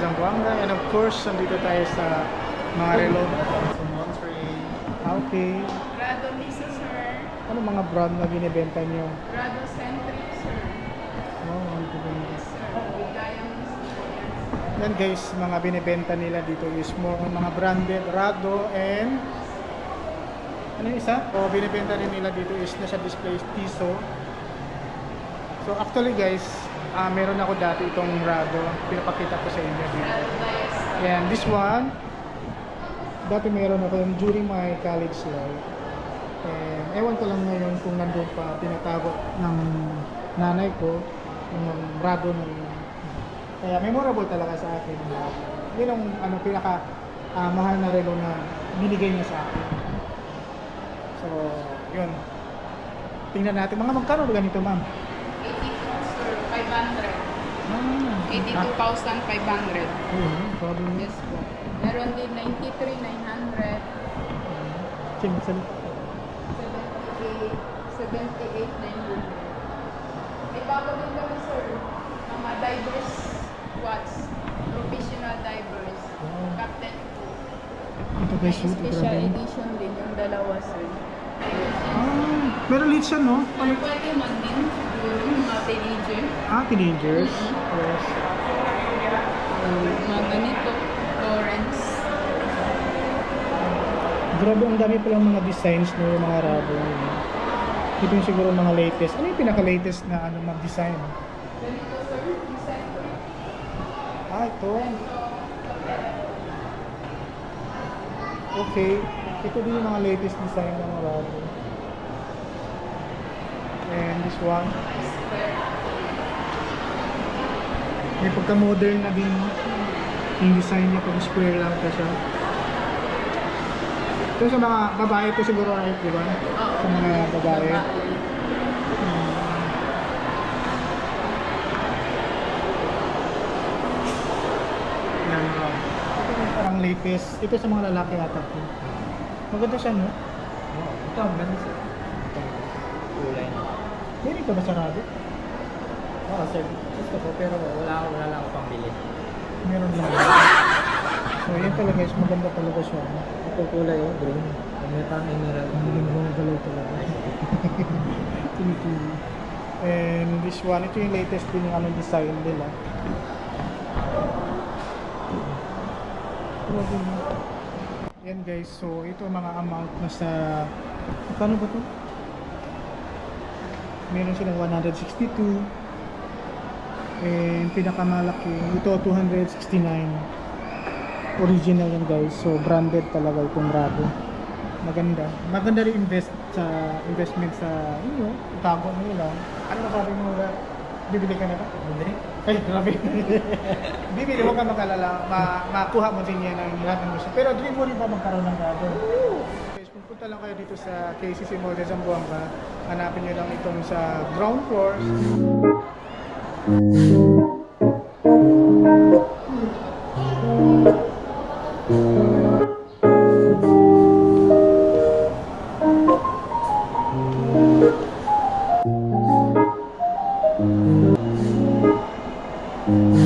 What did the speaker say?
Zamboanga. And of course, nandito tayo sa mga relo. Sa Monterey. Okay. Grado Lisa, sir. Ano mga brand na binibenta nyo? Grado Centric, sir. Oh, ang ganda. Yes, sir. Yan guys, mga binibenta nila dito is more on mga branded, Rado and ano yung isa? O binibenta rin nila dito is nasa display Tiso. So actually guys, ah meron ako dati itong Rado. Pinapakita ko sa inyo dito. And this one, dati meron ako yung during my college life. And ewan ko lang ngayon kung nandun pa, tinatago ng nanay ko, yung rado ng... Kaya memorable talaga sa akin. Yun ang ano, pinaka ah, mahal na relo na binigay niya sa akin. So, yun. Tingnan natin. Mga magkano ganito, ma'am? 82, sir. 500. Ah, 82,500. Ayun, grabe yun. Yes po. Meron din 93, 900. Sige, sige. 78, 78, 900. May bago din kami, sir. Mga divers watch. Professional divers. Captain po. Ito guys, special edition din yung dalawa, sir. Pero late siya, no? Pero pwede man din siguro mga teenager. Ah, teenagers. Yes. Mga ganito. Lawrence. Grabe, ang dami palang mga designs no, yung mga rabo. Ito yung siguro mga latest. Ano yung pinaka-latest na ano mag-design? Ganito, sir. Design. Ah, ito. Okay. Ito din yung mga latest design ng mga rabo. And this one. May pagka-modern na din yung design niya pag square lang ka siya. Ito sa mga babae ito siguro right, di ba? Oo. Sa mga babae. Hmm. Yan, yung parang latest. Ito sa mga lalaki ata po. Maganda siya, no? Oh, ito ang ganda. Itong kulay na. Meron ka ba sarado? Oo sir, gusto ko pero wala wala lang ako pambili. Meron lang. So, yan talaga guys. Maganda talaga siya. Ito kulay oh, green. Ang metang emerald. Ang ganda galaw talaga. Tinitingin. And this one, ito yung latest din yung anong design nila. Grabe? Yan guys, so ito mga amount na sa... Kano ba to? Meron silang 162. And pinakamalaki, ito 269. Original yan guys, so branded talaga itong Rado maganda. Maganda rin invest sa investment sa inyo. Itago mo lang. Ano na sabi mo ba? Bibili ka na ba? Hindi? Ay, grabe. Bibili mo ka makalala, ma makuha mo din yan ang lahat ng gusto. Pero dream mo rin ba magkaroon ng gago? Punta lang kayo dito sa KCC Mall de Zamboanga, hanapin nyo lang itong sa ground floor. Thank